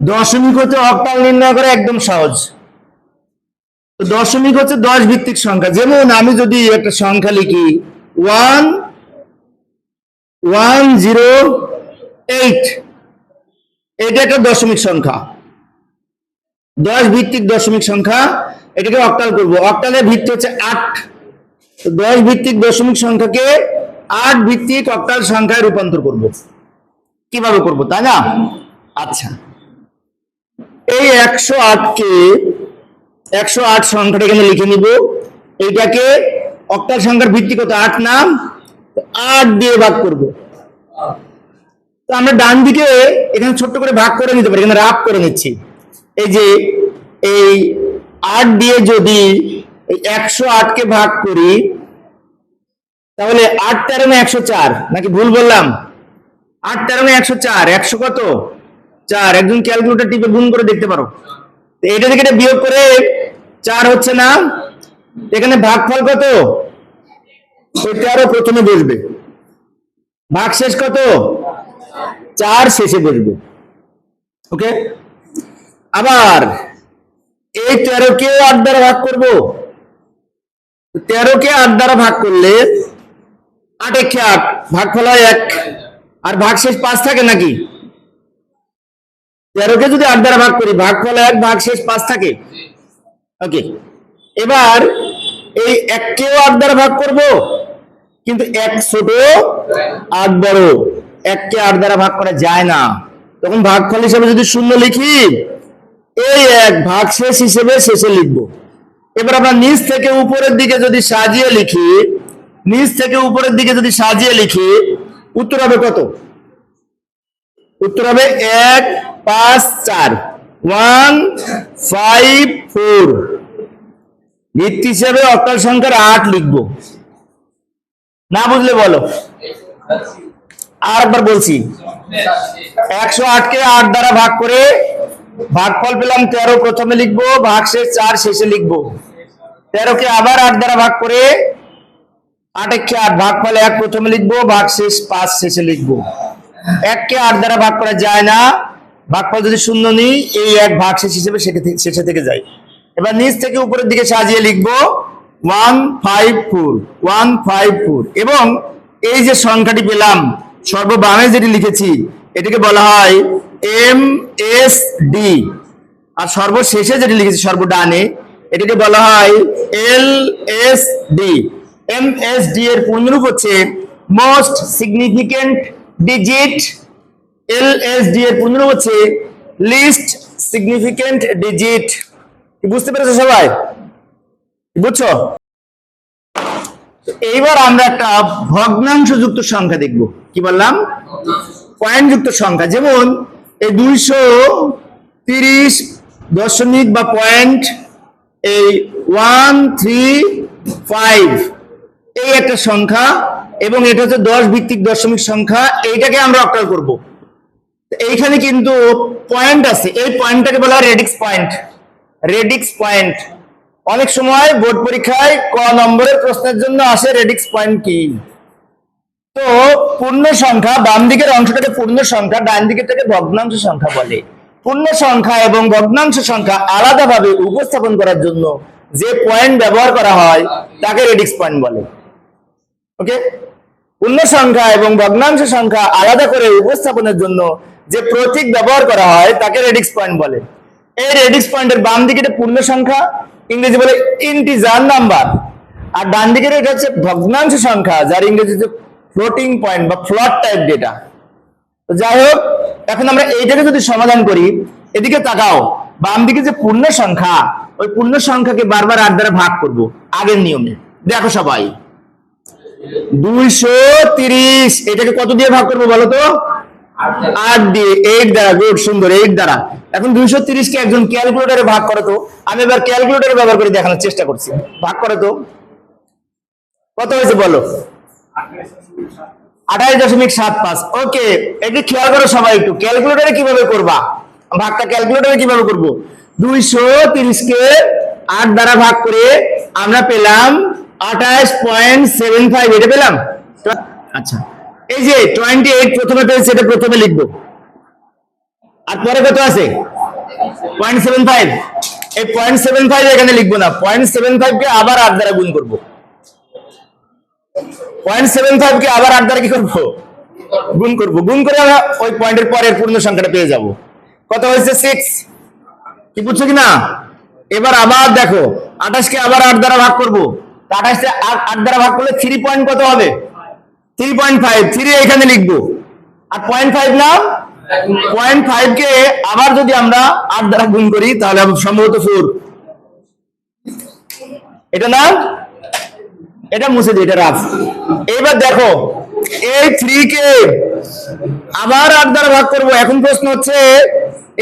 দশমিক হচ্ছে অক্টাল নির্ণয় করা একদম সহজ। দশমিক হচ্ছে দশ ভিত্তিক সংখ্যা। যেমন আমি যদি একটা সংখ্যা লিখি, ওয়ান ওয়ান, জিরো, এইট, এটা একটা দশমিক সংখ্যা। দশ ভিত্তিক দশমিক সংখ্যা, এটাকে অক্টাল করব। অক্টালের ভিত্তি হচ্ছে আট। দশ ভিত্তিক দশমিক সংখ্যাকে আট ভিত্তিক অক্টাল সংখ্যায় রূপান্তর করব। কীভাবে করব, তাই না? আচ্ছা। এই একশো আটকে, একশো আট সংখ্যাটা এখানে লিখে নিব। এইটাকে অক্টাল সংখ্যার ভিত্তি কত? আট নাম আট দিয়ে ভাগ করব। তো আমরা ডান দিকে এখানে ছোট্ট করে ভাগ করে নিতে পারি, এখানে রাফ করে নিচ্ছি। এই যে, এই আট দিয়ে যদি এই একশো আটকে ভাগ করি, তাহলে আট তেরো একশো চার, নাকি ভুল বললাম? আট তেরো একশো চার, একশো কত? চার একজন ক্যালকুলেটর টিপে গুণ করে দেখতে পারো। তো এটা থেকে এটা বিয়োগ করে চার হচ্ছে না এখানে ভাগফল কত? ওই তেরো প্রথমে বসবে। ভাগ শেষ কত? চার শেষে বসবে। ওকে আবার এই তেরোকে আট দ্বারা ভাগ করব। তেরোকে আট দ্বারা ভাগ করলে আট একে আট ভাগফল হয় এক। আর ভাগ শেষ পাঁচ থাকে নাকি? তেরোকে যদি আট দ্বারা ভাগ করি ভাগফল এক ভাগ শেষ পাঁচ থাকে। ওকে এবার এই এককেও আট দ্বারা ভাগ করব কিন্তু এক ছোট আট বড়। এককে আট দ্বারা ভাগ করা যায় না। তখন ভাগফল হিসেবে যদি শূন্য লিখি এই এক ভাগ শেষ হিসেবে শেষে লিখব। এবার আমরা নিচ থেকে উপরের দিকে যদি সাজিয়ে লিখি নিচ থেকে উপরের দিকে যদি সাজিয়ে লিখি উত্তর হবে কত? উত্তর হবে এক, পাঁচ, চার। ওয়ান ফাইভ ফোর ভিত্তি হিসেবে অক্টাল সংখ্যার আট লিখব। না বুঝলে বলো। আর বলছি। একশো আটকে আট দ্বারা ভাগ করে ভাগফল পেলাম তেরো, প্রথমে লিখব ভাগ শেষ চার, শেষে লিখব। তেরোকে আবার আট দ্বারা ভাগ করে আট একে আট, ভাগফল এক, প্রথমে লিখব ভাগ শেষ পাঁচ, শেষে লিখব। এককে আট দ্বারা ভাগ করা যায় না। ভাগফল যদি শূন্য নিই, এই এক ভাগ শেষ হিসেবে শেষে থেকে যায়। এবার নিচ থেকে উপরের দিকে সাজিয়ে লিখব, one five four, one five four. এবং এই যে সংখ্যাটি পেলাম, সর্ববামে যেটি লিখেছি, এটাকে বলা হয় এম এস ডি। আর সর্বশেষে যেটি লিখেছি, সর্বডানে, এটাকে বলা হয় L S D. M S D এর পূর্ণরূপ হচ্ছে most significant digit L S D এর পূর্ণরূপ হচ্ছে লিস্ট সিগনিফিকেন্ট ডিজিট বুঝতে পেরেছ সবাই? বুঝছ? এইবার আমরা একটা ভগ্নাংশ যুক্ত সংখ্যা দেখব। কি বললাম? পয়েন্ট যুক্ত সংখ্যা। যেমন এই দুইশো তিরিশ দশমিক বা পয়েন্ট এই ওয়ান থ্রি ফাইভ এই একটা সংখ্যা এবং এটা হচ্ছে দশ ভিত্তিক দশমিক সংখ্যা, এইটাকে আমরা অক্টাল করব। এইখানে কিন্তু পয়েন্ট আছে, এই পয়েন্টটাকে বলা হয় রেডিক্স পয়েন্ট রেডিক্স পয়েন্ট অনেক সময় বোর্ড পরীক্ষায় ক নম্বরের প্রশ্নের জন্য আসে রেডিক্স পয়েন্ট কি? তো পূর্ণ সংখ্যা বাম দিকের অংশটাকে পূর্ণ সংখ্যা, ডান দিকেরটাকে ভগ্নাংশ সংখ্যা বলে। পূর্ণ সংখ্যা এবং ভগ্নাংশ সংখ্যা আলাদাভাবে উপস্থাপন করার জন্য যে পয়েন্ট ব্যবহার করা হয়, তাকে রেডিক্স পয়েন্ট বলে। ওকে পূর্ণ সংখ্যা এবং ভগ্নাংশ সংখ্যা আলাদা করে উপস্থাপনের জন্য যে প্রতীক ব্যবহার করা হয়, তাকে রেডিক্স পয়েন্ট বলে। এই রেডিক্স পয়েন্টের বাম দিকে পূর্ণ সংখ্যা ইংরেজি বলে ইন্টিজার নাম্বার আর ডান দিকের এটা হচ্ছে ভগ্নাংশ সংখ্যা, যার ইংরেজি হচ্ছে ফ্লোটিং পয়েন্ট বা ফ্লট টাইপ ডেটা তো যাই হোক, এখন আমরা এইটাকে যদি সমাধান করি, এদিকে তাকাও। বাম দিকে যে পূর্ণ সংখ্যা ওই পূর্ণ সংখ্যাকে বারবার আট দ্বারা ভাগ করব, আগের নিয়মে। দেখো সবাই। দুইশো তিরিশ। এটাকে কত দিয়ে ভাগ করব বলো তো? আট দিয়ে। এইট দ্বারা গুড সুন্দর এইট দ্বারা। এখন দুইশো তিরিশ কে একজন ক্যালকুলেটারে ভাগ করে তো। আমি এবার ক্যালকুলেটারে ব্যবহার করে দেখানোর চেষ্টা করছি। ভাগ করে তো। কত হয়েছে বলো? আঠাশ দশমিক সাত পাঁচ। ওকে একটু খেয়াল করো সবাই একটু। ক্যালকুলেটারে কীভাবে করবা? ভাগটা ক্যালকুলেটারে কীভাবে করব? দুইশো তিরিশ কে আট দ্বারা ভাগ করে আমরা পেলাম আঠাশ পয়েন্ট সেভেন ফাইভ, এটা পেলাম? আচ্ছা এই যে টোয়েন্টি এইট প্রথমে পেয়েছি, এটা প্রথমে লিখব। আর পরে কত আছে? Point seven five. এই পয়েন্ট সেভেন ফাইভ এখানে লিখব না, পয়েন্ট সেভেন ফাইভ কে আবার আট দ্বারা গুণ করব। পয়েন্ট সেভেন ফাইভ কে আবার আট দ্বারা কি করব? গুণ করব। গুণ করে আমরা ওই পয়েন্টের পরের পূর্ণ সংখ্যাটা পেয়ে যাব। কত হয়েছে? সিক্স কি বুঝছ কি না এবার আবার দেখো আঠাশকে আবার আট দ্বারা ভাগ করব। আঠাশকে আট আট দ্বারা ভাগ করলে থ্রি পয়েন্ট কত হবে? থ্রি পয়েন্ট ফাইভ থ্রি এখানে লিখব। আর পয়েন্ট ফাইভ না? পয়েন্ট ফাইভ কে আবার যদি আমরা আট দ্বারা গুণ করি, তাহলে সম্ভবত ফোর এটা না? এটা মুছে দিই, এটা রাফ এবার দেখো, এই থ্রি কে আবার আট দ্বারা ভাগ করব। এখন প্রশ্ন হচ্ছে,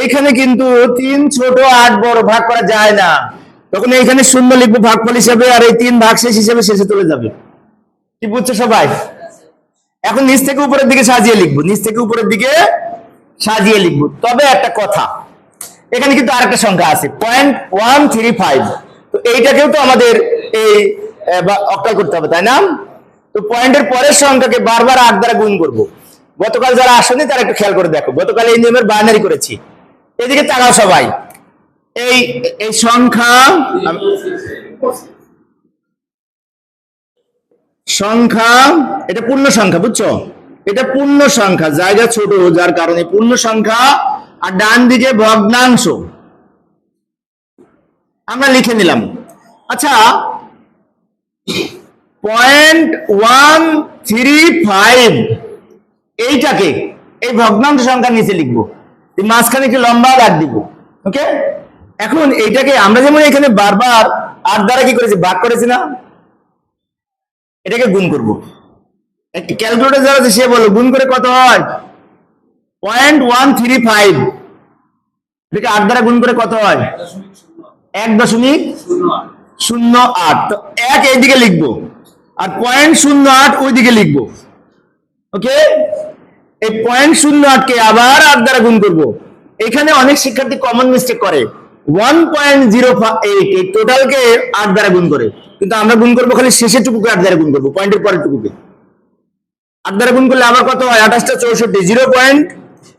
এইখানে কিন্তু তিন ছোট আট বড় ভাগ করা যায় না। তখন এইখানে শূন্য লিখব, ভাগফল হিসেবে আর এই তিন ভাগ শেষ হিসেবে শেষে চলে যাবে। কি বুঝছ সবাই? এখন নিচ থেকে উপরের দিকে সাজিয়ে লিখব, নিচ থেকে উপরের দিকে সাজিয়ে লিখব। তবে একটা কথা, এখানে কিন্তু আরেকটা সংখ্যা আছে পয়েন্ট ওয়ান থ্রি ফাইভ তো এইটাকেও তো আমাদের এই অক্টাল করতে হবে, তাই না? তো পয়েন্টের পরের সংখ্যাকে বারবার আট দ্বারা গুণ করব। গতকাল যারা আসেনি, তারা একটু খেয়াল করে দেখো, গতকাল এই নিয়মের বাইনারি করেছি। এদিকে তাকাও সবাই। এই এই সংখ্যা সংখ্যা, এটা পূর্ণ সংখ্যা, বুঝছ? এটা পূর্ণ সংখ্যা, জায়গা ছোট যার কারণে পূর্ণ সংখ্যা, আর ডান দিকে ভগ্নাংশ। আমরা লিখে নিলাম। আচ্ছা পয়েন্ট ওয়ান থ্রি ফাইভ এইটাকে, এই ভগ্নাংশ সংখ্যা নিচে লিখব। মাঝখানে একটু লম্বা দাগ দিব ওকে এখন এইটাকে আমরা যেমন এখানে বারবার আট দ্বারা কি করেছি? ভাগ করেছি না? এটাকে গুণ করব। ক্যালকুলেটর যারা সে বলো, গুণ করে কত হয়? পয়েন্ট ওয়ান থ্রি ফাইভ এটাকে আট দ্বারা গুণ করে কত হয়? এক দশমিক শূন্য আট। তো এক এইদিকে লিখব আর পয়েন্ট শূন্য আট ওইদিকে লিখব। ওকে এই পয়েন্ট শূন্য আটকে আবার আট দ্বারা গুণ করব। এখানে অনেক শিক্ষার্থী কমন মিস্টেক করে। ওয়ান পয়েন্ট জিরো এইট এই টোটালকে আট দ্বারা গুণ করে। কিন্তু আমরা গুণ করব খালি শেষের টুকুকে আট দ্বারা গুণ করব, পয়েন্টের পরের টুকুকে আট দ্বারা গুণ করলে আবার কত হয়? আঠাশটা চৌষট্টি জিরো পয়েন্ট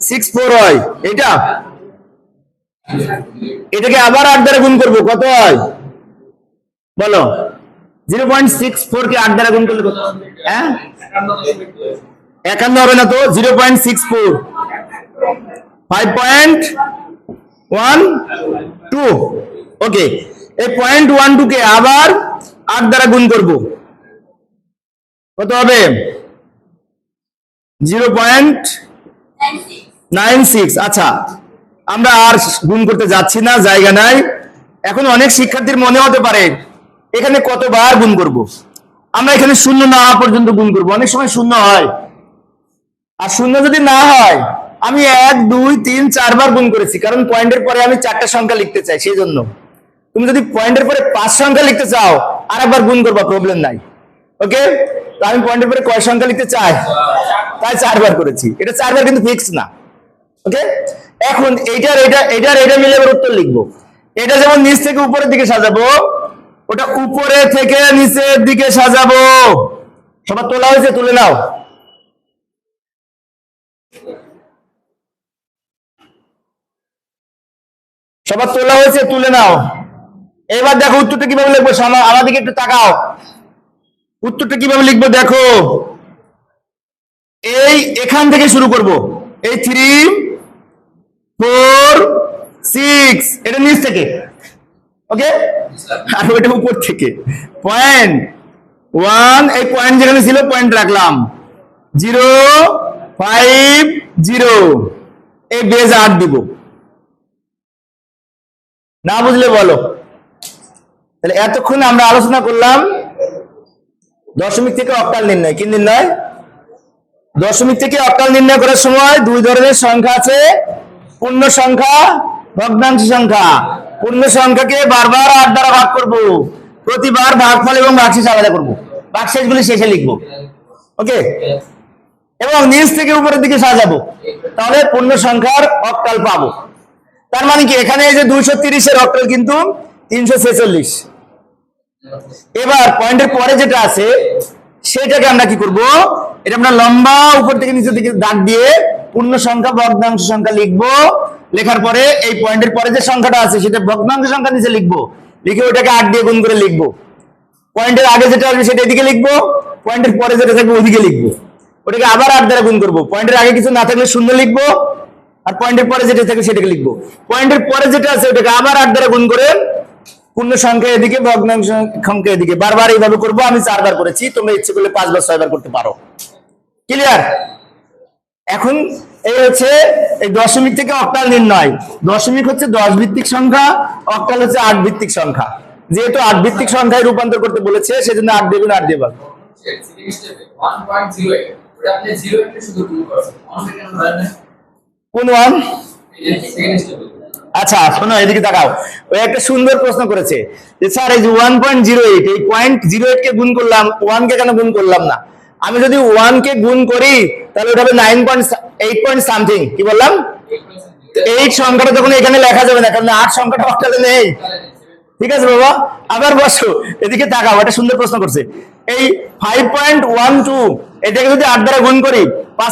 সিক্স ফোর হয়। এটাকে আবার আট দ্বারা গুণ করব, কত হয়? বলো। জিরো পয়েন্ট সিক্স ফোর কে আট গুণ করলে হ্যাঁ? একান্ন হবে না তো? Zero point six four five point one two okay এই পয়েন্ট ওয়ান টু কে আবার আট দ্বারা গুণ করব। কত হবে? জিরো পয়েন্ট নাইন সিক্স আচ্ছা আমরা আর গুণ করতে যাচ্ছি না, জায়গা নাই। এখন অনেক শিক্ষার্থীর মনে হতে পারে, এখানে কতবার গুণ করব? আমরা এখানে শূন্য না পর্যন্ত গুণ করব। অনেক সময় শূন্য হয়। আর শূন্য যদি না হয় আমি এক, দুই, তিন, চারবার গুণ করেছি, কারণ পয়েন্টের পরে আমি চারটা সংখ্যা লিখতে চাই, সেই জন্য। তুমি যদি পয়েন্টের পরে পাঁচ সংখ্যা লিখতে চাও আর একবার গুণ করবা প্রবলেম নাই। ওকে তো আমি পয়েন্টের পরে কয় সংখ্যা লিখতে চাই? তাই চারবার করেছি। এটা চারবার কিন্তু ফিক্স না। ওকে এখন এইটার এটা এটার এটা মিলে এবার উত্তর লিখব। এটা যেমন নিচ থেকে উপরের দিকে সাজাবো, ওটা উপরে থেকে নিচের দিকে সাজাবো। সবার তোলা হয়েছে, তুলে নাও। সবার তোলা হয়েছে, তুলে নাও। এবার দেখো উত্তরটা কীভাবে লিখব আমার দিকে একটু তাকাও। উত্তরটা কীভাবে লিখব দেখো। এই এখান থেকে শুরু করব। এই থ্রি ফোর সিক্স এটা নিচ থেকে। ওকে আর ওইটা উপর থেকে। পয়েন্ট ওয়ান এই পয়েন্ট যেখানে ছিল পয়েন্ট রাখলাম। জিরো ফাইভ জিরো এই বেজ আট দিব। না বুঝলে বলো। তাহলে এতক্ষণ আমরা আলোচনা করলাম, দশমিক থেকে অক্টাল নির্ণয়। কি নির্ণয়? দশমিক থেকে অক্টাল নির্ণয় করার সময় দুই ধরনের সংখ্যা আছে। পূর্ণ সংখ্যা, ভগ্নাংশ সংখ্যা। পূর্ণ সংখ্যাকে বারবার আট দ্বারা ভাগ করব। প্রতিবার ভাগফল এবং ভাগশেষ আলাদা করব। ভাগশেষগুলি শেষে লিখব। ওকে? এবং নিচ থেকে উপরের দিকে সাজাবো। তাহলে পূর্ণ সংখ্যার অক্টাল পাবো। তার মানে কি? এখানে এই যে দুইশো তিরিশের অক্টাল কিন্তু তিনশো ছেচল্লিশ। এবার পয়েন্টের পরে যেটা আছে, সেটাকে আমরা কি করব? এটা আমরা লম্বা উপর থেকে নিচের দিকে দাগ দিয়ে পূর্ণ সংখ্যা, ভগ্নাংশ সংখ্যা লিখব। লেখার পরে এই পয়েন্টের পরে যে সংখ্যাটা আছে, সেটা ভগ্নাংশ সংখ্যা নিচে লিখব। লিখে ওটাকে আট দিয়ে গুণ করে লিখব। পয়েন্টের আগে যেটা আসবে, সেটা এদিকে লিখব। পয়েন্টের পরে যেটা থাকবে, ওদিকে লিখব। ওটাকে আবার আট দ্বারা গুণ করব। পয়েন্টের আগে কিছু না থাকলে শূন্য লিখব। আর পয়েন্টের পরে যেটা থাকে সেটাকে লিখব। পয়েন্টের পরে যেটা আছে ওটাকে আবার আট দ্বারা গুণ করে পূর্ণ সংখ্যা এদিকে ভগ্নাংশ সংখ্যা এদিকে। বারবার এইভাবে করব, আমি চারবার করেছি, তোমরা ইচ্ছে করলে পাঁচ পাঁচবার, ছয়বার করতে পারো। ক্লিয়ার এখন এই হচ্ছে এই দশমিক থেকে অক্টাল নির্ণয়। দশমিক হচ্ছে দশ ভিত্তিক সংখ্যা, অক্টাল হচ্ছে আট ভিত্তিক সংখ্যা। যেহেতু আট ভিত্তিক সংখ্যায় রূপান্তর করতে বলেছে, সেজন্য আট দেবেন আট দিয়ে ভাগ। সেকেন্ড স্টেপে 1.08 ওটা আপনি 0 কে শুধু গুণ করছেন অন সেকেন্ড ধরেন না কোন ওয়ান? আচ্ছা শোনো, এদিকে ওই একটা সুন্দর প্রশ্ন করেছে যে, স্যার, এই যে ওয়ান পয়েন্ট জিরো এইট এই পয়েন্ট জিরো এইট কে গুণ করলাম ওয়ান কে কেন গুণ করলাম না? আমি যদি ওয়ান কে গুণ করি, তাহলে ওটা হবে nine point eight point something কি বললাম? এইট সংখ্যাটা তখন এখানে লেখা যাবে না, কারণ আট সংখ্যাটা অক্টালে নেই। ঠিক আছে, বাবা? আবার বসো, এদিকে তাকাও, একটা সুন্দর প্রশ্ন করছে। এই ফাইভ পয়েন্ট ওয়ান টু এটাকে যদি আট দ্বারা গুণ করি